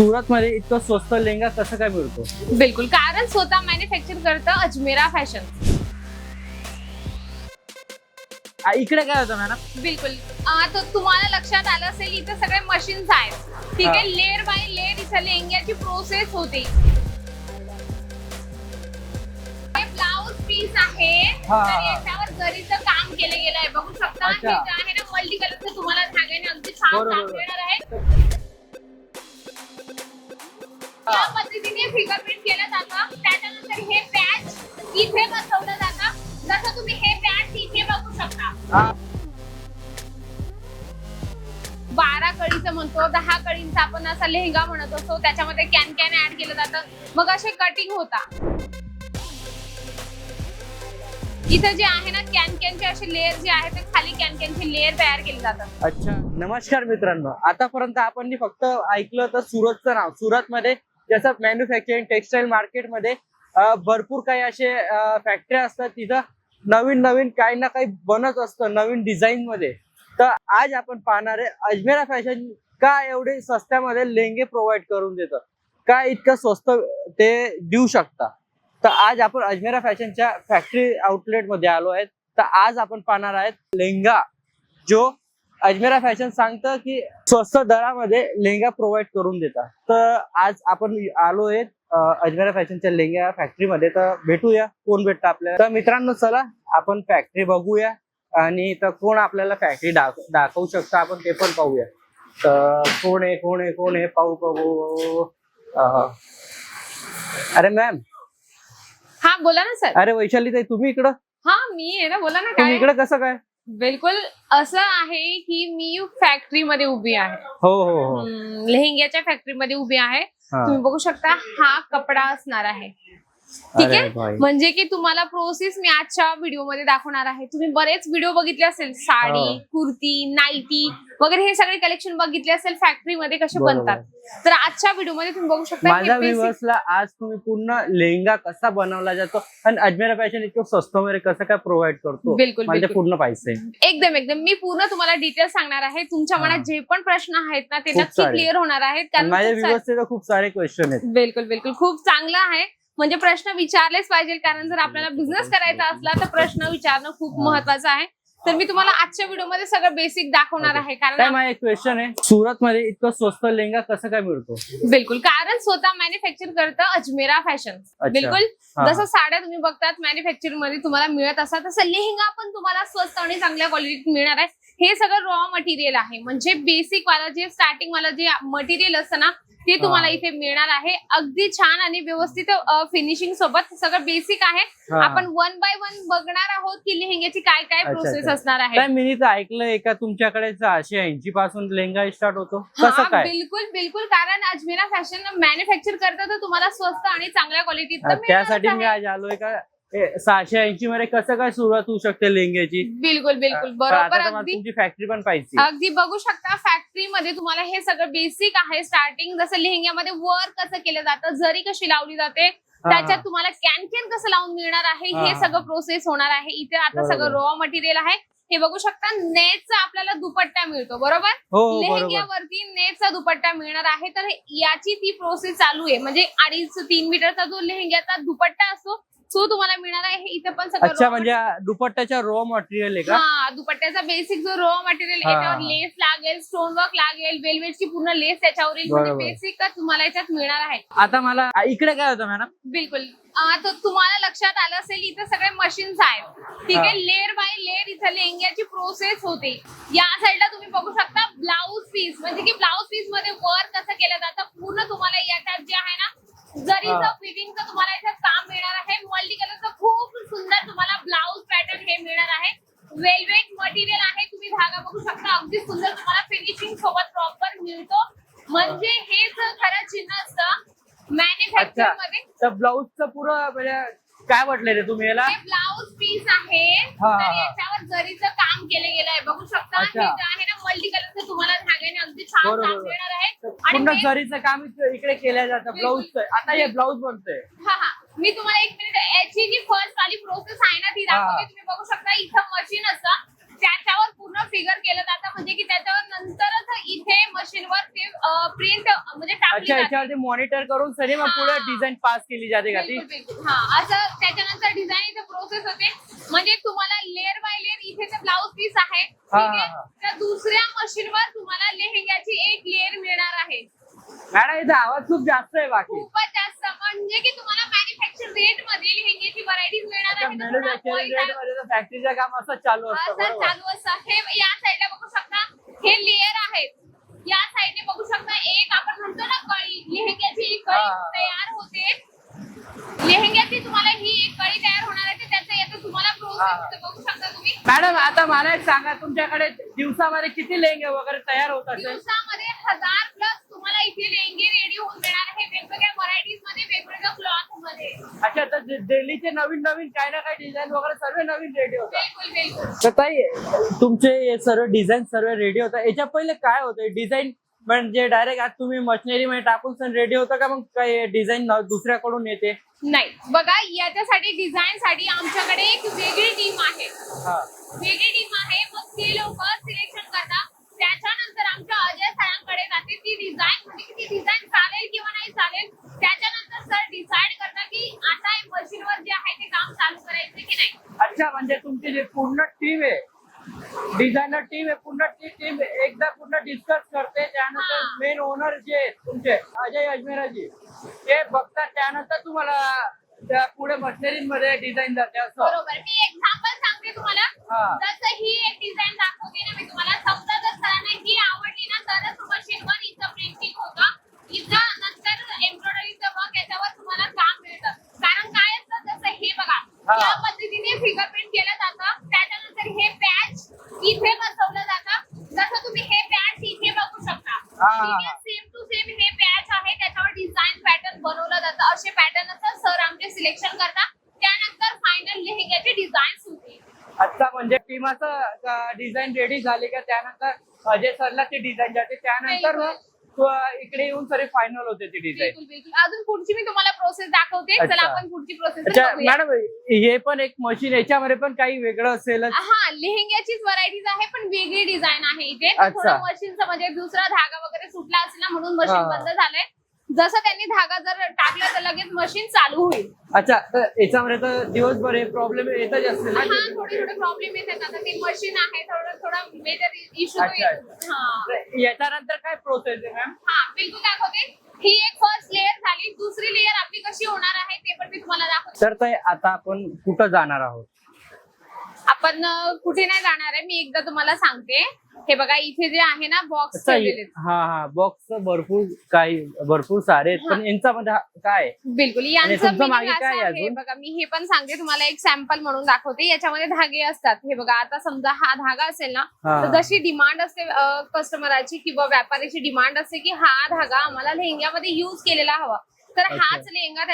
सुरत मध्ये इतकं स्वस्त लेहंगा कसं काय मिळतो? बिलकुल कारण स्वतः मॅन्युफॅक्चर करतं अजमेरा फॅशन आ, इकडे काय होतं मॅडम? बिलकुल. तुम्हाला लक्षात आलं असेल इथे सगळे मशीन्स आहेत. ठीक आहे लेअर बाय लेअर इथे लेहंग्याची प्रोसेस होते. ब्लाउज पीस आहे. हा, तर हा. याच्यावर जरीचं काम केलं गेलं आहे बघू शकता हे अच्छा. जे आहे ना मल्टी कलरचं तुम्हाला धाग्याने अगदी छान बरोबर, काम. देणार आहे. या पद्धतीने फिंगरप्रिंट केलं जातं त्याच्यानंतर हे पॅच इथे बसवलं जातं. जसं तुम्ही हे पॅच इथे बघू शकता. बारा कळीचं म्हणतो दहा कळींचा आपण असा लेहंगा म्हणत असतो त्याच्यामध्ये कॅन कॅन ऍड केलं जातं. मग असे कटिंग होता. इथं जे आहे ना कॅन कॅनचे असे लेअर जे आहे ते खाली कॅन कॅनचे लेअर तयार केले जातात. अच्छा. नमस्कार मित्रांनो. आतापर्यंत आपण फक्त ऐकलं तर सुरतचं नाव. सुरत मध्ये जसं मॅन्युफॅक्चरिंग टेक्सटाईल मार्केटमध्ये भरपूर काही असे फॅक्टरी असतात. तिथं नवीन नवीन काही ना काही बनत असतं नवीन डिझाईन मध्ये. तर आज आपण पाहणार आहे अजमेरा फॅशन का एवढे स्वस्त्यामध्ये लेंगे प्रोव्हाइड करून देतं का इतकं स्वस्त ते देऊ शकता? तर आज आपण अजमेरा फॅशनच्या फॅक्टरी आउटलेटमध्ये आलो आहेत. तर आज आपण पाहणार आहेत लेहंगा जो अजमेरा फॅशन सांगतं की स्वस्त दरामध्ये लेहंगा प्रोव्हाइड करून देतात. तर आज आपण आलो आहेत अं, अजमेरा फॅशनच्या लेहंगा फॅक्टरीमध्ये तर भेटूया कोण भेटतं आपल्याला? तर मित्रांनो चला आपण फॅक्टरी बघूया आणि तर कोण आपल्याला फॅक्टरी दाखवू शकतं आपण ते पण पाहूया. तर कोण आहे कोण आहे कोण आहे? पाहू पाहू. अरे मॅम हा बोला ना सर. अरे वैशाली ताई तुम्ही इकडं? हा मी आहे ना बोला ना तुम्ही काय? इकडं कसं काय? बिलकुल असं आहे की मी फॅक्टरी मध्ये उभी आहे. हो हो हो. लेहंग्याच्या फॅक्टरी मध्ये उभी आहे. तुम्ही बघू शकता हा कपडा असणार आहे. ठीक आहे. म्हणजे की तुम्हाला प्रोसेस मी आजच्या व्हिडिओमध्ये दाखवणार आहे. तुम्ही बरेच व्हिडिओ बघितले असेल. साडी हो. कुर्ती नाईटी वगैरे हे सगळे कलेक्शन बघितले असेल. फॅक्टरी मध्ये कसे. बनतात. तर आजच्या व्हिडिओमध्ये तुम्ही बघू शकता माझ्या व्ह्युअर्सला आज तुम्ही पूर्ण लेहंगा कसा बनवला जातो आणि अजमेरा फॅशन इतकं स्वस्त मध्ये कसं काय प्रोव्हाइड करतो? बिलकुल पूर्ण पाहिजे एकदम एकदम. मी पूर्ण तुम्हाला डिटेल सांगणार आहे. तुमच्या. मनात जे पण प्रश्न आहेत ना ते नक्की. क्लिअर होणार आहेत. कारण माझ्या खूप सारे- व्ह्युअर्सचे तर खूप सारे क्वेश्चन आहेत. बिलकुल बिलकुल. खूप चांगलं आहे. म्हणजे प्रश्न विचारलेच पाहिजे कारण जर आपल्याला बिझनेस करायचा असला तर प्रश्न विचारणं खूप. महत्वाचं आहे तर मी तुम्हाला आजच्या व्हिडिओमध्ये सगळं बेसिक दाखवणार. आहे कारण माझा एक क्वेश्चन आहे सुरत मध्ये इतकं स्वस्त लेहंगा कसं काय मिळतो बिलकुल कारण स्वतः मॅन्युफॅक्चर करतं अजमेरा फॅशन. बिलकुल. जसं साड्या तुम्ही बघतात मॅन्युफॅक्चरमध्ये तुम्हाला मिळत असतात तसं लेहंगा पण तुम्हाला स्वस्त आणि चांगल्या क्वालिटीत मिळणार आहे हे सगळं रॉ मटेरियल आहे. म्हणजे बेसिक वाला जे स्टार्टिंग वाला जे मटेरियल असतं ना ते तुम्हाला. इथे मिळणार आहे. अगदी छान आणि व्यवस्थित फिनिशिंग सोबत सगळं बेसिक आहे. आपण वन बाय वन बघणार आहोत की लेहंग्याची काय काय प्रोसेस. असणार आहे. मी ऐकलंय का तुमच्याकडे सहाशे ऐंशी पासून लेहंगा स्टार्ट होतो. बिलकुल बिलकुल. कारण अजमेरा फॅशन मॅन्युफॅक्चर करतं तर तुम्हाला स्वस्त आणि चांगल्या क्वालिटीत हा, त्यासाठी मी आज आलोय का? सहाशे ऐंशी मध्ये कसं काय सुरुवात होऊ शकते लेहंग्याची बिलकुल बिलकुल. बरोबर अगदी. तुमची फॅक्टरी पण पाहिजे. अगदी बघू शकता फॅक्टरी मध्ये तुम्हाला हे सगळं बेसिक आहे. स्टार्टिंग जसं लेहंग्यामध्ये वर कसं केलं जातं जरी कशी लावली जाते त्याच्यात तुम्हाला कॅन कॅन कसं लावून मिळणार आहे हा. सगळं प्रोसेस होणार आहे. इथे आता. सगळं रॉ मटेरियल आहे. हे बघू शकता नेटचा आपल्याला दुपट्टा मिळतो बरोबर? हो बरोबर लेहंग्यावरती नेटचा दुपट्टा मिळणार आहे. तर याची ती प्रोसेस चालू आहे. म्हणजे अडीच तीन मीटरचा जो लेहंग्याचा दुपट्टा असतो तो तुम्हाला मिळणार आहे इथे पण सगळं अच्छा raw म्हणजे दुपट्ट्याच्या रॉ मटेरियल आहे का? हा दुपट्ट्याचा बेसिक जो रॉ मटेरियल हा, याच्यावर. लेस लागेल स्टोन वर्क लागेल वेलवेटची पूर्ण लेस त्याच्यावर येईल म्हणजे बरोबर. तुम्हाला याच्यात मिळणार आहे. आता मला आ, इकडे काय होतं मॅडम बिलकुल. तुम्हाला लक्षात आलं असेल इथे सगळे मशीन्स आहेत. ठीक हा. आहे लेअर बाय लेअर इथे लेहंग्याची प्रोसेस होते. या साईडला तुम्ही बघू शकता ब्लाऊज पीस म्हणजे की ब्लाऊज पीसमध्ये वर्क कसं केलं जातं. पूर्ण तुम्हाला याच्यात जे आहे ना जरीचं. फिटिंगचं तुम्हाला याच्यात काम मिळणार आहे मल्टी कलरचं खूप सुंदर तुम्हाला ब्लाऊज पॅटर्न हे मिळणार आहे. वेलवेट मटेरियल आहे तुम्ही धागा बघू शकता. अगदी सुंदर तुम्हाला फिनिशिंग सोबत प्रॉपर मिळतो. म्हणजे हेच खरं चिन्ह असतं मॅन्युफॅक्चरमध्ये. तर ब्लाऊजचं पुरं म्हणजे काय म्हटलंय रे तुम्ही याला? हे ब्लाऊज पीस आहे. हा, तर हा. याच्यावर जरीचं काम केलं गेलं आहे बघू शकता. हे अच्छा. जे आहे ना मल्टी कलरचं तुम्हाला धाग्याने अगदी छान बरोबर, काम. मिळणार आहे. आणि जरीचं काम इकडे इकडे केलं जातं ब्लाऊजचं आता हे ब्लाऊज बनतंय. हा हा. मी तुम्हाला एक मिनिट याची जी फर्स्ट वाली प्रोसेस आहे ना ती हा. दाखवते तुम्ही बघू शकता इथं मशीन असतं. त्याच्यावर पूर्ण फिगर केलं जातं म्हणजे की त्याच्यावर नंतरच इथे मशीनवर ते प्रिंट म्हणजे अच्छा याच्यावरती मॉनिटर करून सरी मग पुढे. डिझाईन पास केली जाते का ती? हा असं त्याच्यानंतर डिझाईनची प्रोसेस होते. म्हणजे तुम्हाला लेअर बाय लेअर इथे ते ब्लाऊज पीस आहे. हा, ठीक हा, हा. तर दुसऱ्या मशीनवर तुम्हाला लेहंग्याची एक लेअर मिळणार आहे. मॅडम इथे आवाज खूप जास्त आहे बाकी. खूपच जास्त. म्हणजे की तुम्हाला रेटमध्ये लेहंग्याची व्हरायटीज मिळणार आहे तुम्हाला मॅन्युफॅक्चरिंग voice रेटमध्ये तर फॅक्टरीचं काम असं चालू असतं असं बरोबर. चालू असतं. हे या साईडला बघू शकता. हे लेअर आहेत. या साईडने बघू शकता एक आपण म्हणतो ना कळी. लेहंग्याची एक कळी हा. तयार होते. लेहंग्याची तुम्हाला ही एक कळी तयार होणार आहे. त्याचं येतं तुम्हाला. प्रोसेस बघू शकता तुम्ही. मॅडम आता मला एक सांगा तुमच्याकडे दिवसामध्ये किती लेंगे वगैरे तयार होत असेल? दिवसामध्ये हजार प्लस तुम्हाला इथे लेहंगे रेडी होऊन मिळणार आहे. वेगवेगळ्या व्हरायटीजमध्ये डेलीचे नवीन नवीन काही ना काही डिझाईन वगैरे सर्व नवीन रेडी तर ताई तुमचे हे सर्व डिझाईन सर्व रेडी होतात. याच्या पहिले काय होतं? डिझाईन म्हणजे डायरेक्ट आज तुम्ही मशिनरी मध्ये टाकून रेडी होतं का मग काय डिझाईन दुसऱ्याकडून येते? नाही. बघा याच्यासाठी डिझाईन साठी आमच्याकडे एक वेगळी टीम आहे. हा. वेगळी टीम आहे. मग ते लोक सिलेक्शन करतात. त्याच्यानंतर आमच्या अजय सरांकडे जाते ती डिझाईन म्हणजे ती डिझाईन चालेल किंवा नाही चालेल त्याच्यानंतर सर डिसाइड करतात की आता मशीनवर जे आहे ते काम चालू करायचं की नाही. अच्छा म्हणजे तुमची जी पूर्ण टीम आहे डिझायनर टीम आहे पूर्ण टीम एकदा पूर्ण डिस्कस करते त्यानंतर हा. मेन ओनर जे आहेत तुमचे अजय अजमेराजी ते बघतात त्यानंतर तुम्हाला त्या पुढे मशिनरी मध्ये डिझाईन जाते असं. बरोबर. मी एक्झाम्पल सांगते तुम्हाला हा. जसं ही एक डिझाईन दाखवते ना मी तुम्हाला समजा जर सरांना ही आवडली ना तरच मशीनवर इथं प्रिंटिंग होतं. इथं नंतर एम्ब्रॉयडरीचं वर्क याच्यावर तुम्हाला काम मिळतं. कारण काय असतं जसं हे बघा. या पद्धतीने फिंगर प्रिंट केलं जातं. त्याच्यानंतर हे पॅच इथे बसवलं जातं. जसं तुम्ही हे पॅच इथे बघू शकता. सेम टू सेम हे. पॅच आहे. त्याच्यावर डिझाईन पॅटर्न बनवलं जातं. असे पॅटर्न असतात. सर आमचे सिलेक्शन करतात. त्यानंतर फायनल लेहंग्याची डिझाईन होते. अच्छा म्हणजे टीमाचं डिझाईन रेडी झाली का त्यानंतर अजय सरला ती डिझाईन जाते. त्यानंतर इकडे येऊन सरी फायनल होते ती डिझाईन बिलकुल बिलकुल. अजून पुढची मी तुम्हाला प्रोसेस दाखवते. अच्छा. चला आपण पुढची प्रोसेस अच्छा मॅडम हे पण एक मशीन याच्यामध्ये पण काही वेगळं असेलच. हा लेहंग्याचीच व्हरायटीज आहे पण वेगळी डिझाईन आहे इथे. अच्छा. थोडं मशीनचं म्हणजे दुसरा धागा वगैरे सुटला असेल ना म्हणून मशीन हा. बंद झालंय. जसं त्यांनी धागा जर टाकला तर लगेच मशीन चालू होईल. अच्छा तर याच्यामध्ये तर दिवसभर हे प्रॉब्लेम येतच असतील ना? हा थोडे. थोडे प्रॉब्लेम येतात. आता ते मशीन आहे थोडं थोडं मेजर इश्यू अच्छा, अच्छा. हा. तर याच्यानंतर काय प्रोसेस आहे मॅम हा बिलकुल दाखवते. ही एक फर्स्ट लेअर झाली. दुसरी लेअर आपली कशी होणार आहे ते पण मी तुम्हाला दाखवते. तर ताई आता आपण कुठं जाणार आहोत? आपण कुठे नाही जाणार आहे मी एकदा तुम्हाला सांगते हे बघा इथे जे आहे ना बॉक्स. हा हा बॉक्स भरपूर काही भरपूर सारे पण यांच्यामध्ये हा- काय? बिलकुल यांचं मागे? बघा मी हे पण सांगते तुम्हाला एक सॅम्पल म्हणून दाखवते याच्यामध्ये धागे असतात हे बघा आता समजा हा धागा असेल ना. तर जशी डिमांड असते कस्टमराची किंवा व्यापाऱ्याची डिमांड असते की हा धागा आम्हाला लेहंग्यामध्ये युज केलेला हवा तर. हाच लेहंगा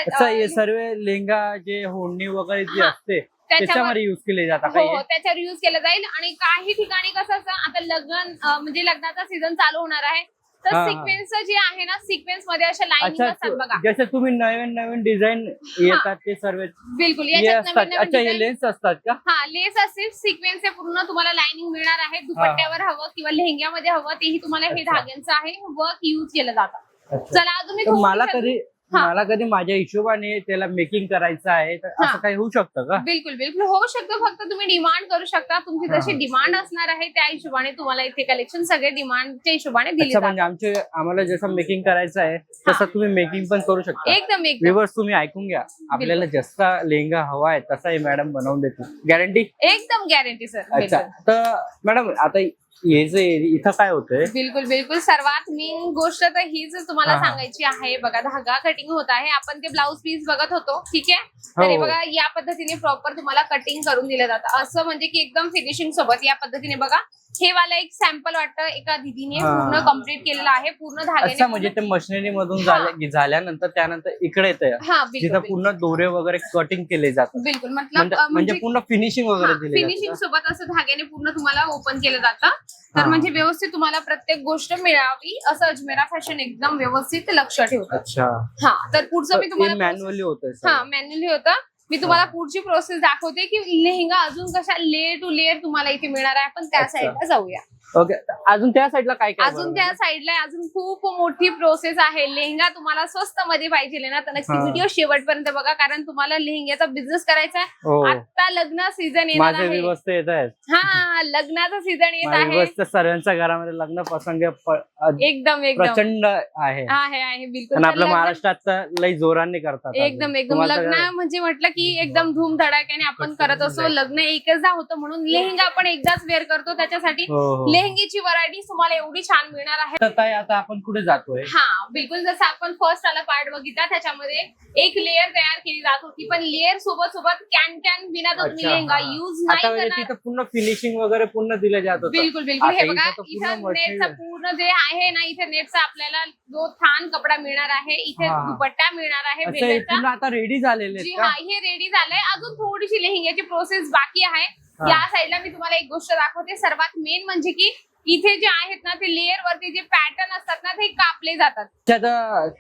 सर्व लेंगा जे होडणी वगैरे जी. असते त्याच्यावर- युज केले जातात हो हो. त्याच्यावर युज केलं जाईल. आणि काही ठिकाणी कसं असतं आता लग्न अं, म्हणजे लग्नाचा सीझन चालू होणार आहे. तर हा, हा. सिक्वेन्स जे आहे ना सिक्वेन्समध्ये अशा लाईनिंग अच्छा असतात बघा. जसे तुम्ही नवीन नवीन डिझाईन येतात ते सर्व बिलकुल हे याच्यात असतात. नवीन नवीन अच्छा हे design- लेन्स असतात का? हा लेस असेल सिक्वेन्स आहे पूर्ण तुम्हाला लाइनिंग मिळणार आहे. दुपट्ट्यावर हवं किंवा लेहंग्यामध्ये हवं तेही तुम्हाला हे अच्छा. धाग्यांचं आहे. वर्क युज केलं जातं. अच्छा. चला अजून मी तर मला कधी हा. मला कधी माझ्या हिशोबाने त्याला मेकिंग करायचं आहे तर हा. असं काही होऊ शकतं का? बिलकुल बिलकुल. होऊ शकतं. फक्त तुम्ही डिमांड करू शकता. तुमची हा. जशी डिमांड असणार आहे त्या हिशोबाने तुम्हाला इथे कलेक्शन सगळे डिमांडच्या हिशोबाने दिले अच्छा जातात. म्हणजे आमचे आम्हाला जसं मेकिंग करायचं आहे तसं तुम्ही मेकिंग पण करू शकता. एकदम एकदम. विवर्स तुम्ही ऐकून घ्या. आपल्याला जसा लेहंगा हवा आहे तसा हे मॅडम बनवून देतील. गॅरंटी एकदम गॅरंटी सर अच्छा. तर मॅडम आता हे जे इथं काय होतंय? बिलकुल बिलकुल. सर्वात मेन गोष्ट तर हीच तुम्हाला हा. सांगायची आहे. बघा धागा कटिंग होत आहे. आपण ते ब्लाऊज पीस बघत होतो ठीक आहे? हो, तर. बघा या पद्धतीने प्रॉपर तुम्हाला कटिंग करून दिलं जातं. असं म्हणजे की एकदम फिनिशिंग सोबत या पद्धतीने बघा. हे वाला एक सॅम्पल वाटतं. एका दिदीने हा. पूर्ण कंप्लीट केलेलं आहे. पूर्ण धाग्याने अच्छा म्हणजे ते मशिनरी मधून झाल्या- झाल्यानंतर त्यानंतर इकडे येते हा जिथं बिलकुल. बिलकुल. पूर्ण दोरे वगैरे कटिंग केले जातात. बिलकुल मतलब म्हणजे अं, म्हणजे पूर्ण फिनिशिंग वगैरे दिले फिनिशिंग जाते सोबत असं धाग्याने पूर्ण तुम्हाला ओपन केलं जातं. तर हा. म्हणजे व्यवस्थित तुम्हाला प्रत्येक गोष्ट मिळावी असं अजमेरा फॅशन एकदम व्यवस्थित लक्ष ठेवतं. अच्छा. हा तर पुढचं मी तुम्हाला मॅन्युअली होत हा मॅन्युअली होतं. मी तुम्हाला पुढची प्रोसेस दाखवते की लेहंगा अजून कशा लेअर टू लेअर तुम्हाला इथे मिळणार आहे. आपण त्या. साईडला जाऊया. ओके अजून त्या साईडला काय काय अजून त्या? साईडला अजून खूप मोठी प्रोसेस आहे. लेहंगा तुम्हाला स्वस्त मध्ये पाहिजे ना तर नक्की. व्हिडिओ शेवटपर्यंत बघा कारण तुम्हाला लेहंग्याचा बिझनेस करायचा आहे. हो. आता लग्न सीझन येणार माझे आहे. व्यवस्था येत आहेत. हा लग्नाचा सीझन येत आहे. सर्वांच्या घरामध्ये लग्न प्रसंग एकदम एकदम. प्रचंड आहे. आहे आहे बिलकुल. आपल्या महाराष्ट्रात तर लई जोरांनी करतात. एकदम एकदम. लग्न म्हणजे म्हटलं की एकदम धूमधडाक्याने आपण करत असतो. लग्न एकचदा होतं म्हणून लेहंगा आपण एकदाच वेअर करतो. त्याच्यासाठी हो हो. लेहंगीची व्हरायटी तुम्हाला एवढी छान मिळणार आहे तर ताई, आता आपण कुठे जातोय हा बिलकुल जसं आपण फर्स्ट आला पार्ट बघितला त्याच्यामध्ये एक लेअर तयार केली जात होती पण लेअर सोबत सोबत कॅन कॅन बिना तो तुम्ही अच्छा, लेहंगा हा. युज आता नाही म्हणजे करणार तिथं पूर्ण फिनिशिंग वगैरे पूर्ण दिलं जात होतं बिलकुल बिलकुल हे आता बघा इथं तर पूर्ण इथं नेटचा आहे. पूर्ण जे आहे ना इथे नेटचा आपल्याला जो थान कपडा मिळणार आहे इथे हा. दुपट्टा मिळणार आहे असं हे वेलवेटचा. पूर्ण आता रेडी झालेले जी आहेत हा का हे रेडी झालंय अजून थोडीशी लेहंग्याची प्रोसेस बाकी आहे. या साईडला मी तुम्हाला एक गोष्ट दाखवते. सर्वात मेन म्हणजे की इथे जे आहेत ना ते लेअर वरती जे पॅटर्न असतात ना ते कापले जातात.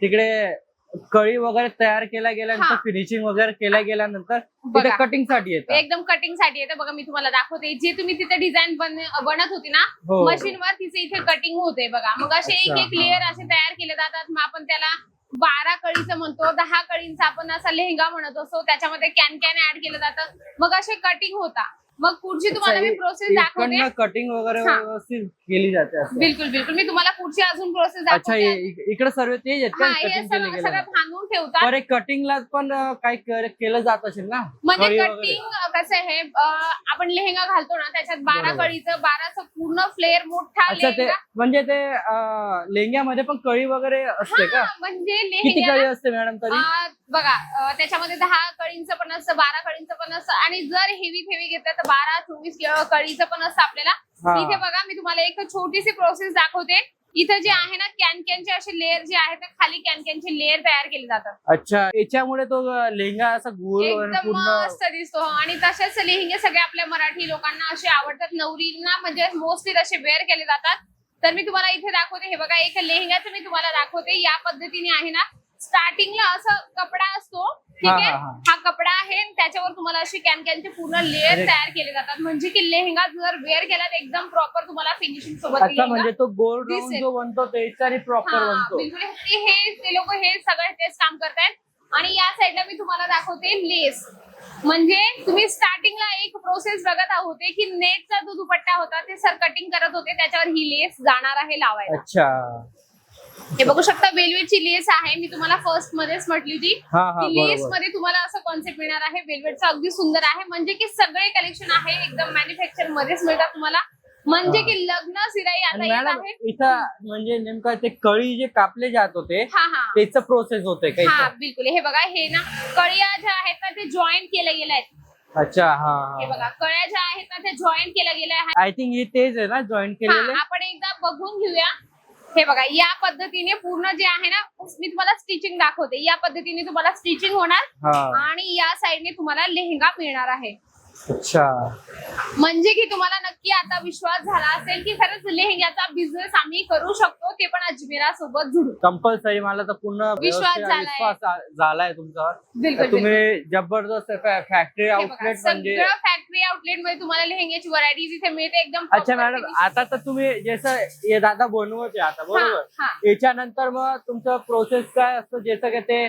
तिकडे कळी वगैरे तयार केल्या गेल्यानंतर हा. फिनिशिंग वगैरे केल्या गेल्यानंतर. कटिंगसाठी येतं. एकदम कटिंगसाठी येतं. बघा मी तुम्हाला दाखवते. जे तुम्ही तिथे डिझाईन बनत होती ना हो. मशीनवर तिचे इथे कटिंग होते बघा. मग असे एक एक लेअर असे तयार केले जातात. मग आपण त्याला बारा कळीचं म्हणतो दहा कळींचा आपण असा लेहंगा म्हणत असतो. त्याच्यामध्ये कॅन कॅन ऍड केलं जातं. मग असे कटिंग होता. मग पुढची तुम्हाला मी प्रोसेस दाखवते. कटिंग वगैरे हा. व्यवस्थित केली जाते असं. बिलकुल बिलकुल. मी तुम्हाला पुढची अजून प्रोसेस अच्छा दाखवते. इक- इकडे सर्व का? हे कटिंग केले सगळं गेले. सगळं बांधून ठेवतात. बरं कटिंगला पण अं, काही कर- केलं जात असेल ना? म्हणजे कळी वगैरे. कटिंग कसं आहे अं, आपण लेहंगा घालतो ना त्याच्यात बारा बरोबर. कळीचं बाराचं पूर्ण फ्लेअर मोठा अच्छा ते लेहंगा. म्हणजे ते अं, लेहंग्यामध्ये पण कळी वगैरे असते का? हा, म्हणजे किती कळी असते मॅडम तरी? बघा अं, त्याच्यामध्ये दहा कळींचं पण असतं बारा कळींचं पण असतं आणि जर हेवी हेवी घेतलं तर बारा चोवीस कळीचं पण असतं आपल्याला. इथे बघा मी तुम्हाला एक छोटीशी प्रोसेस दाखवते. इथं जे आहे ना कॅन कॅनचे असे लेअर जे आहेत ते खाली कॅन कॅनचे लेअर तयार केले जातात. अच्छा. याच्यामुळे तो लेहंगा असा गोल एकदम मस्त दिसतो. आणि तसेच लेहंगे सगळे आपल्या मराठी लोकांना असे आवडतात. नवरींना म्हणजे मोस्टली तसे वेअर केले जातात. तर मी तुम्हाला इथे दाखवते. हे बघा एक लेहंग्याचं मी तुम्हाला दाखवते. या पद्धतीने आहे ना स्टार्टिंगला असं कपडा असतो. ठीक आहे? हा, हा. हा कपडा आहे आणि त्याच्यावर तुम्हाला असे कॅन कॅनचे पूर्ण लेअर अरे. तयार केले जातात. म्हणजे की लेहंगा जर वेअर केला तर एकदम प्रॉपर तुम्हाला फिनिशिंग सोबत अच्छा म्हणजे तो गोल राऊंड दिसेल. जो बनतो त्याच्याने प्रॉपर हा, बनतो. बिलकुल हे हे ते लोक हे सगळं तेच काम करतायत. आणि या साईडला मी तुम्हाला दाखवते लेस म्हणजे तुम्ही स्टार्टिंगला एक प्रोसेस बघत होते की नेटचा जो दुपट्टा होता ते सर कटिंग करत होते त्याच्यावर ही लेस जाणार आहे लावायला. अच्छा. हे बघू शकता वेलवेटची लेस आहे. मी तुम्हाला फर्स्ट मध्येच म्हटली होती. हा हा ती लेस बरोबर. मध्ये तुम्हाला असं कॉन्सेप्ट मिळणार आहे. वेलवेटचं अगदी सुंदर आहे. म्हणजे की सगळे कलेक्शन आहे. एकदम मॅन्युफॅक्चर मध्येच मिळतात तुम्हाला. म्हणजे की लग्न सिराई आता आणि येत मॅडम आहे इथं म्हणजे नेमकं ते कळी जे कापले जात होते हा हा. त्याचं प्रोसेस होते का हा? बिलकुल. हे बघा हे ना कळ्या ज्या आहेत ना ते जॉईंट केल्या गेल्या आहेत. अच्छा हा हे. बघा कळ्या ज्या आहेत ना त्या जॉईंट केल्या गेल्या आहेत. आय थिंक हे तेच आहे ना जॉईन केलेले आपण एकदा बघून घेऊया. हे बघा या पद्धतीने पूर्ण जे आहे ना मी तुम्हाला स्टिचिंग दाखवते. या पद्धतीने तुम्हाला स्टिचिंग होणार आणि या साईडने तुम्हाला लेहंगा मिळणार आहे. अच्छा म्हणजे की तुम्हाला नक्की आता विश्वास झाला असेल की खरंच लेहंग्याचा बिझनेस आम्ही करू शकतो ते पण अजमेरा सोबत जुडू कंपल्सरी मला तर पूर्ण विश्वास झालाय. झालाय तुमच्यावर बिलकुल बिलकुल. तुम्ही जबरदस्त फॅक्टरी हे बघा, आउटलेट म्हणजे सगळं फॅक्टरी आउटलेटमध्ये तुम्हाला लेहंग्याची व्हरायटीज इथे मिळते एकदम अच्छा proper मॅडम finishing. आता तर तुम्ही जसं हे दादा बनवत आहे आता बरोबर हा. याच्यानंतर मग तुमचं प्रोसेस काय असतं जसं की ते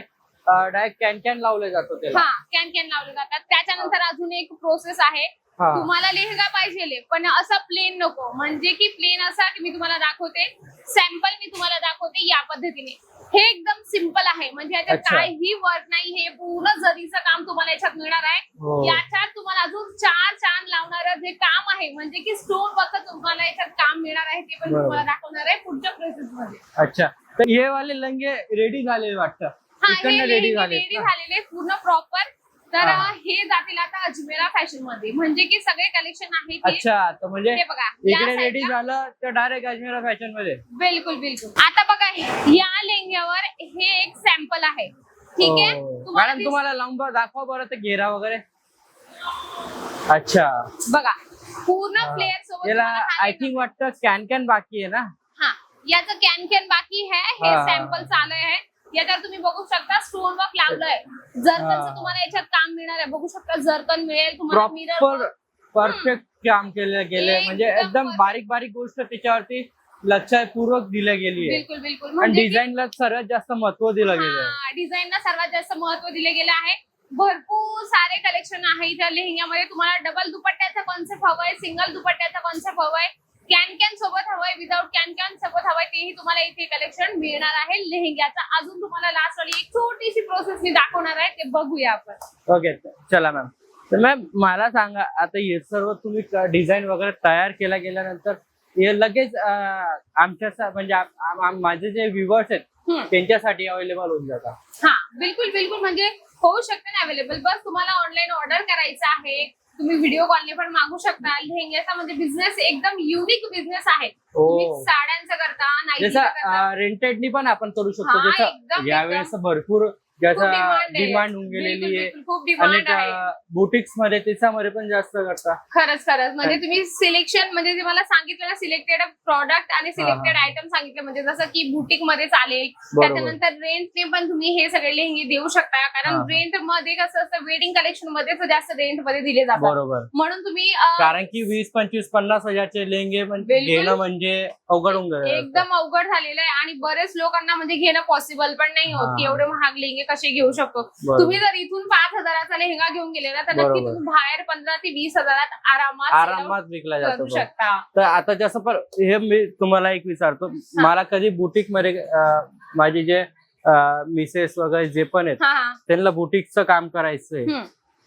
डायरेक्ट कॅन कॅन लावले जातो त्याला. हा कॅन कॅन लावले जातात. त्याच्यानंतर अजून एक प्रोसेस आहे. हा. तुम्हाला लेहंगा पाहिजे पण असं प्लेन नको. म्हणजे की प्लेन असा की मी तुम्हाला दाखवते. सॅम्पल मी तुम्हाला दाखवते या पद्धतीने. हे एकदम सिंपल आहे. म्हणजे याच्यात अच्छा. काही वर्क नाही. हे पूर्ण जरीचं काम तुम्हाला याच्यात मिळणार आहे. हो. याच्यात तुम्हाला अजून चार चांद लावणारं जे काम आहे म्हणजे की स्टोन वर्क तुम्हाला याच्यात काम मिळणार आहे ते पण बरोबर. तुम्हाला दाखवणार आहे पुढच्या प्रोसेस मध्ये. अच्छा. तर हे वाले लंगे रेडी झाले वाटतं. इकडनं रेडी रेडी झाले झालेले पूर्ण प्रॉपर तर हा. जातील आता अजमेरा फॅशनमध्ये म्हणजे की सगळे कलेक्शन आहे अच्छा तर म्हणजे बघा इकडे रेडी झालं तर डायरेक्ट अजमेरा फॅशनमध्ये बिलकुल बिलकुल. आता बघा या लेंग्यावर हे एक सॅम्पल आहे. ठीक आहे? हो. मॅडम तुम्हाला लांब दाखवा बरं ते घेरा वगैरे. अच्छा. बघा पूर्ण फ्लेअर सोबत आय थिंक वाटतं कॅन कॅन बाकी आहे ना? हा. याचं कॅन कॅन बाकी आहे. हे हा. सॅम्पल चालू आहे. याच्यावर तुम्ही बघू शकता स्टोन वर्क लावलंय जरकनचं. तुम्हाला याच्यात काम मिळणार आहे बघू शकता जरकन मिळेल तुम्हाला मिरर प्रॉपर परफेक्ट काम केलं गेले म्हणजे एकदम एकदम perfect. बारीक बारीक गोष्ट त्याच्यावरती लक्षपूर्वक दिल्या गेली आहे. बिलकुल बिलकुल. आणि म्हणजे की- डिझाईनला सर्वात जास्त महत्त्व दिलं गेलं हा, डिझाईनला सर्वात जास्त महत्त्व दिले गेलं आहे. भरपूर सारे कलेक्शन आहे इथं लेहंग्यामध्ये. तुम्हाला डबल दुपट्ट्याचा कॉन्सेप्ट हवाय सिंगल दुपट्ट्याचा कॉन्सेप्ट हवाय. कॅन कॅन सोबत हवंय विदाऊट कॅन कॅन तेही तुम्हाला इथे कलेक्शन मिळणार आहे. लेहंग्याचा अजून तुम्हाला लास्ट वाली एक छोटीशी प्रोसेस मी दाखवणार आहे. ते बघूया आपण. ओके चला मॅम तर मॅम मला सांगा आता हे सर्व तुम्ही डिझाईन वगैरे तयार केला गेल्यानंतर हे लगेच आमच्या म्हणजे माझे जे व्ह्युअर्स आहेत. त्यांच्यासाठी अवेलेबल होऊन जातात. हा बिलकुल बिलकुल. म्हणजे होऊ शकते ना अवेलेबल बस तुम्हाला ऑनलाईन ऑर्डर करायचं आहे. तुम्ही व्हिडिओ कॉलने पण मागू शकता. लेहंग्याचा म्हणजे बिझनेस एकदम युनिक बिझनेस आहे. हो. साड्यांचा करता नाईटीचा जसं करता. रेंटेडनी पण आपण करू शकतो. हा, जसं एकदम, यावेळेस भरपूर ज्याचा. डिमांड होऊन गेलेली आहे खूप डिमांड आहे बुटिक्समध्ये त्याच्यामध्ये पण जास्त करता खरंच खरंच म्हणजे तुम्ही सिलेक्शन म्हणजे जे मला सांगितलं ना सिलेक्टेड प्रॉडक्ट आणि सिलेक्टेड. आयटम सांगितले म्हणजे जसं की बुटीकमध्ये चालेल. त्याच्यानंतर रेंटने पण तुम्ही हे सगळे लेहंगे देऊ शकता कारण. रेंटमध्ये कसं असतं वेडिंग कलेक्शनमध्ये जास्त रेंटमध्ये दिले जातात बरोबर म्हणून तुम्ही कारण की वीस पंचवीस पन्नास हजारचे लेंगे. घेणं म्हणजे अवघड होऊन एकदम अवघड झालेलं आहे आणि बरेच लोकांना म्हणजे घेणं पॉसिबल पण नाही होत की. एवढे महाग लेहंगे कसे घेऊ शकतो. तुम्ही जर इथून पाच हजाराचा लेहंगा घेऊन गेले ना तर नक्की. तुम्ही बाहेर पंधरा ते वीस हजारात आरामात आरामात विकला जातो. शकता तर आता जसं पण हे मी तुम्हाला एक विचारतो मला कधी बुटीकमध्ये माझे जे मिसेस वगैरे जे पण आहेत त्यांना बुटीकचं काम करायचंय.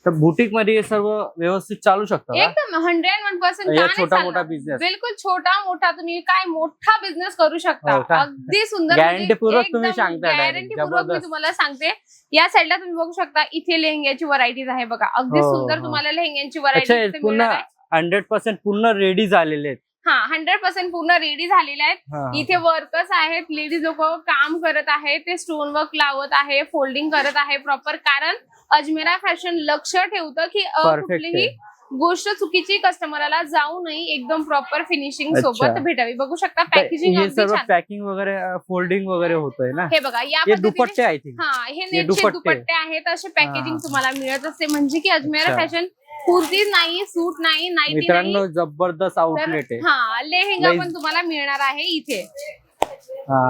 तर बुटीकमध्ये हे सर्व व्यवस्थित चालू शकतं का? एकदम हंड्रेड वन पर्सेंट या छोटा मोठा बिझनेस बिलकुल छोटा मोठा तुम्ही काय मोठा बिझनेस करू शकता हो का? अगदी सुंदर Guarantee पूर्वक तुम्ही सांगताय direct. गॅरंटी पूर्वक मी जबरदस्त. तुम्हाला सांगते या साईडला तुम्ही बघू शकता इथे लेहंग्याची व्हरायटीज आहे बघा अगदी हो, सुंदर हो. तुम्हाला लेहंग्याची अच्छा व्हरायटी हे पूर्ण हंड्रेड पर्सेंट पूर्ण रेडी झालेले आहेत हा हंड्रेड पर्सेंट पूर्ण रेडी झालेले आहेत हा. इथे वर्कर्स आहेत लेडीज लोक काम करत आहेत ते स्टोन वर्क लावत आहे फोल्डिंग करत आहे प्रॉपर कारण अजमेरा फॅशन लक्ष ठेवतं की कुठलीही. गोष्ट चुकीची कस्टमरला जाऊ नये एकदम प्रॉपर फिनिशिंग. सोबत भेटावी बघू शकता पॅकेजिंग हे सर्व पॅकिंग वगैरे फोल्डिंग वगैरे होतंय ना हे बघा या दुपट्टे हा हे दुपट्टे. आहेत असे पॅकेजिंग. तुम्हाला मिळत असते म्हणजे की अजमेरा. फॅशन कुर्ती नाही सूट नाही नाही मित्रांनो जबरदस्त आउटलेट आहे हा लेहेंगा पण तुम्हाला मिळणार आहे इथे हा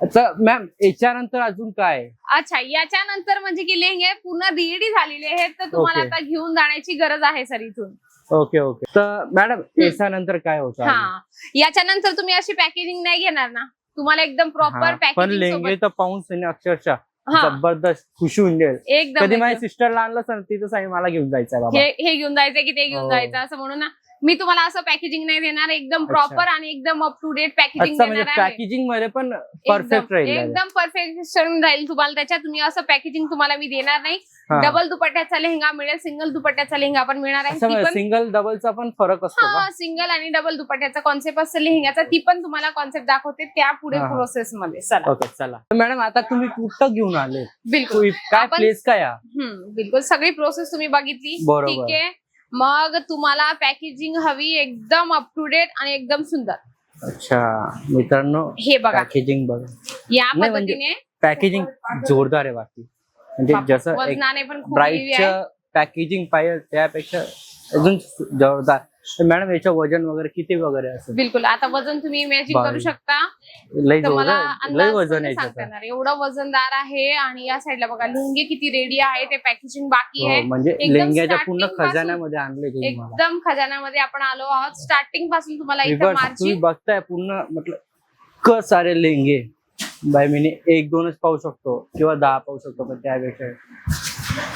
मॅम याच्यानंतर अजून काय? अच्छा याच्यानंतर म्हणजे की लेहंगे पूर्ण रेडी झालेले आहेत तर तुम्हाला. आता घेऊन जाण्याची गरज आहे सर इथून ओके ओके तर मॅडम याच्यानंतर काय होतं हा याच्यानंतर तुम्ही अशी पॅकेजिंग नाही घेणार ना तुम्हाला एकदम प्रॉपर पण पॅकेजिंग लेंगे तर पाहून अक्षरशः. जबरदस्त खुशी होऊन जाईल एकदम कधी माझ्या. सिस्टरला आणलं सर तिथं मला घेऊन जायचंय बाबा हे घेऊन जायचं की ते घेऊन हो. जायचं जायचं असं म्हणून ना मी तुम्हाला असं पॅकेजिंग नाही देणार एकदम. प्रॉपर आणि एकदम अप टू डेट पॅकेजिंग म्हणजे देणार आहे. पॅकेजिंगमध्ये पण परफेक्ट एकदम राहील एकदम परफेक्शन राहील तुम्हाला त्याच्यात तुम्ही असं पॅकेजिंग तुम्हाला मी देणार नाही. डबल दुपट्ट्याचा लेहंगा मिळेल सिंगल दुपट्ट्याचा लेहंगा पण मिळणार आहे. सिंगल डबलचा पण फरक असतो हा सिंगल आणि डबल दुपट्ट्याचा कॉन्सेप्ट असतो लेहंग्याचा ती पण तुम्हाला कॉन्सेप्ट दाखवते त्या पुढे. प्रोसेस मध्ये. चला. मॅडम आता तुम्ही कुठं घेऊन आले? बिलकुल. काय प्लेस काय बिलकुल. सगळी प्रोसेस तुम्ही बघितली. ठीक आहे. मग तुम्हाला पॅकेजिंग हवी एकदम अप टू डेट आणि एकदम सुंदर. अच्छा मित्रांनो हे बघा. पॅकेजिंग बघा. या म्हणजे पद्धतीने पॅकेजिंग जोरदार आहे बाकी म्हणजे जसं पण पॅकेजिंग पाहिजे त्यापेक्षा अजून जोरदार तर मॅडम याचं वजन वगैरे किती वगैरे असेल? बिलकुल. आता वजन तुम्ही इमॅजिन करू. शकता. तर मला अंदाज वजन सांगता. येणार एवढं वजनदार आहे आणि या साईडला बघा लुंगी किती रेडी आहे ते पॅकेजिंग बाकी हो, आहे. म्हणजे एकदम लेंग्याच्या पूर्ण starting पासून- खजान्यामध्ये आणले तुम्ही मला. एकदम खजान्यामध्ये आपण आलो आहोत. स्टार्टिंगपासून तुम्हाला इथं Reverse, तुम्ही मार्जिन बघताय पूर्ण म्हटलं क सारे लेंगे. बाय मी एक दोनच पाहू शकतो किंवा दहा पाहू शकतो पण त्यापेक्षा.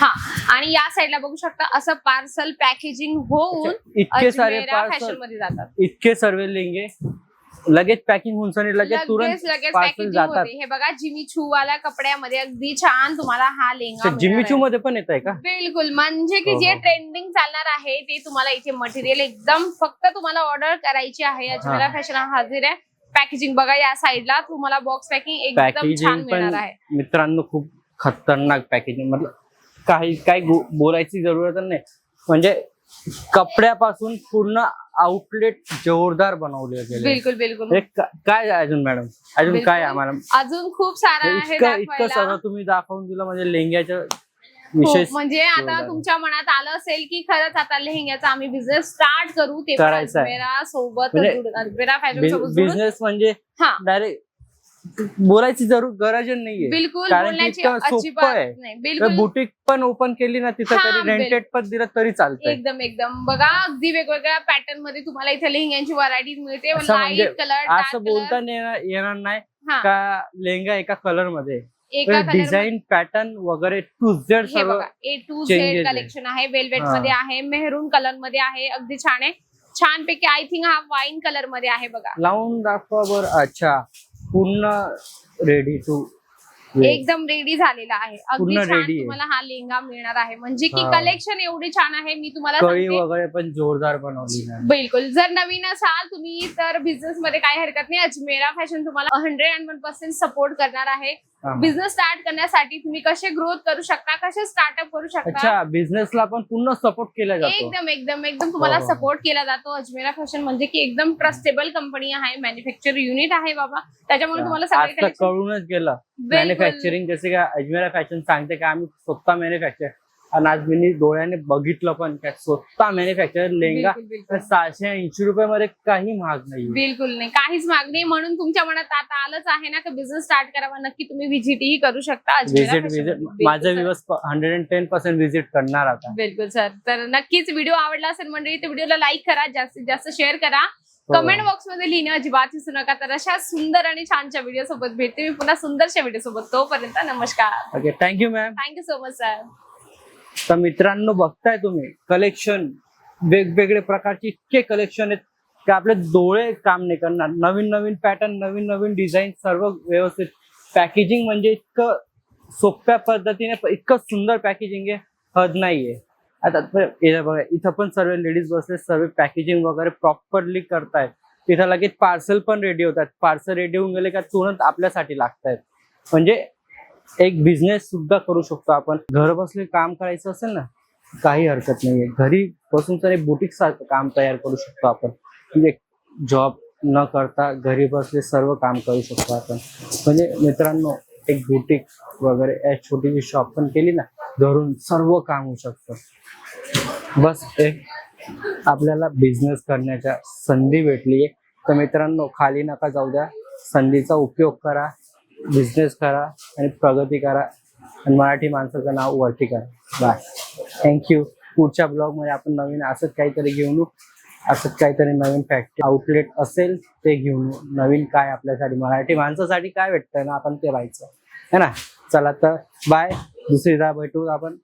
हा आणि या साईडला बघू शकता असं पार्सल पॅकेजिंग होऊन इतके सारे फॅशन पार्सलमध्ये जातात. इतके सर्व लेंगे. लगेच पॅकिंग होऊन लगेच तुरंत लगेच पॅकेजिंग जातात. हे बघा जिमी छू वाल्या कपड्यामध्ये अगदी छान तुम्हाला हा लेंगा चू आहे. मध्ये पण येत आहे का? बिलकुल म्हणजे की हो, जे हो. ट्रेंडिंग चालणार आहे ते तुम्हाला इथे मटेरियल एकदम फक्त तुम्हाला ऑर्डर करायची आहे. अजमेरा हा. फॅशन हाजीर आहे. पॅकेजिंग बघा या साईडला तुम्हाला बॉक्स पॅकिंग एकदम छान मिळणार आहे. मित्रांनो खूप खतरनाक पॅकेजिंग मतलब काही काही बोलायची जरूरत नाही. म्हणजे कपड्यापासून पूर्ण आउटलेट जोरदार बनवले गेले. बिलकुल बिलकुल. का- काय अजून मॅडम अजून बिलकुल. काय आम्हाला? अजून खूप सारं आहे इतकं इतकं दाखवायला. सर्व तुम्ही दाखवून दिलं म्हणजे लेंग्याच्या हो, म्हणजे आता जोरदार. तुमच्या मनात आलं असेल की खरंच आता लेहंग्याचा आम्ही बिझनेस स्टार्ट करू ते पण करायचं आहे. अजमेरा सोबत म्हणजे जुडून- अजमेरा फॅशन सोबत जुडून. बिझनेस म्हणजे हा. डायरेक्ट बोलायची जरूर गरज नाहीये. बिलकुल कारण की बोलण्याची इतकं सोपं आहे. नाही. तर बिलकुल. बुटीक पण ओपन केली ना तिथं तरी रेंटेड पण दिलं तरी चालतंय. एकदम एकदम. बघा अगदी वेगवेगळ्या पॅटर्नमध्ये तुम्हाला इथे लेहंग्यांची व्हरायटी मिळते. असं म्हणजे लाइट कलर असं कलर बोलता येणार नाही का लेहंगा एका कलरमध्ये? डिझाईन पॅटर्न वगैरे टू झेड सर्व बघा ए टू झेड. कलेक्शन आहे. वेलवेट. मध्ये आहे मेहरून कलरमध्ये आहे. अगदी छान आहे. छान पैकी आय थिंक हा वाईन कलरमध्ये आहे बघा. लावून दाखवा बर. अच्छा. पूर्ण रेडी टू एकदम रेडी झालेला आहे. अगदी पूर्ण छान ready आहे. तुम्हाला हा लेहंगा मिळणार आहे. म्हणजे की हा. कलेक्शन एवढी छान आहे मी तुम्हाला कळी सांगते. वगैरे पण जोरदार बनवली बिलकुल. जर नवीन असाल तुम्ही तर बिझनेस मध्ये काही हरकत नाही. अजमेरा फॅशन तुम्हाला hundred and one percent support करणार आहे. बिझनेस स्टार्ट करण्यासाठी तुम्ही कसे ग्रोथ करू शकता कसे स्टार्टअप करू शकता? अच्छा बिझनेसला पण पूर्ण सपोर्ट केला जातो. एकदम एकदम एकदम तुम्हाला हो, हो. सपोर्ट केला जातो. अजमेरा फॅशन म्हणजे की एकदम ट्रस्टेबल कंपनी आहे मॅन्युफॅक्चर युनिट आहे बाबा. त्याच्यामुळे तुम्हाला सगळे कळूनच गेलं. मॅन्युफॅक्चरिंग जसे का अजमेरा फॅशन सांगते का आम्ही स्वतः मॅन्युफॅक्चर आणि आज मी डोळ्याने बघितलं पण का स्वतः मॅन्युफॅक्चर बिलकुल, बिलकुल. सहाशे ऐंशी रुपये मध्ये काही महाग नाही. बिलकुल नाही काहीच मागणी म्हणून तुमच्या मनात आता आलंच आहे ना की बिझनेस स्टार्ट करावा. नक्की तुम्ही व्हिजिटही करू शकता. अजमेरा विजिट fashion विजिटमध्ये. बिलकुल, माझं. दिवस hundred and ten percent visit करणार आता. बिलकुल सर. तर नक्कीच व्हिडिओ आवडला असेल मंडळी तर व्हिडिओला लाईक करा. जास्तीत जास्त शेअर करा. हो. कमेंट बॉक्समध्ये लिहिणं अजिबात विसरू नका. तर अशा सुंदर आणि छानच्या व्हिडिओ सोबत भेटते मी. पुन्हा सुंदरच्या व्हिडिओ सोबत. तोपर्यंत नमस्कार. Okay thank you ma'am thank you so much sir तर मित्रांनो बघताय तुम्ही कलेक्शन वेगवेगळे प्रकारचे इतके कलेक्शन आहेत की आपले डोळे काम नाही करणार. नवीन नवीन पॅटर्न नवीन नवीन डिझाईन सर्व व्यवस्थित. पॅकेजिंग म्हणजे इतकं सोप्या पद्धतीने इतकं सुंदर पॅकेजिंग आहे हद नाहीये. आता बघा इथं पण सर्व लेडीज बसले सर्व पॅकेजिंग वगैरे प्रॉपरली करतायत. तिथं लगेच पार्सल पण रेडी होतात. पार्सल रेडी होऊन गेले का तुरंत आपल्यासाठी लागतायत. म्हणजे एक बिझनेस सुद्धा करू शकतो आपण. घर बसले काम करायचं असेल ना काही हरकत नाहीये. घरी बसून तर एक बुटीक सारखं काम तयार करू शकतो आपण. म्हणजे जॉब न करता घरी बसले सर्व काम करू शकतो आपण. म्हणजे मित्रांनो एक बुटीक वगैरे एक छोटीशी शॉप पण केली ना घरून सर्व काम होऊ शकतं. बस एक आपल्याला बिझनेस करण्याच्या संधी भेटली आहे तर मित्रांनो खाली नका जाऊ द्या. संधीचा उपयोग करा. बिझनेस करा आणि प्रगती करा आणि मराठी माणसाचं नाव वरती करा. बाय थँक्यू पुढच्या ब्लॉगमध्ये आपण नवीन असंच काहीतरी घेऊन येऊ. असंच काहीतरी नवीन फॅक्टरी आउटलेट असेल ते घेऊन नवीन काय आपल्यासाठी मराठी माणसासाठी काय भेटतंय ना आपण ते राहायचं है ना? चला तर बाय दुसरीदा भेटू आपण.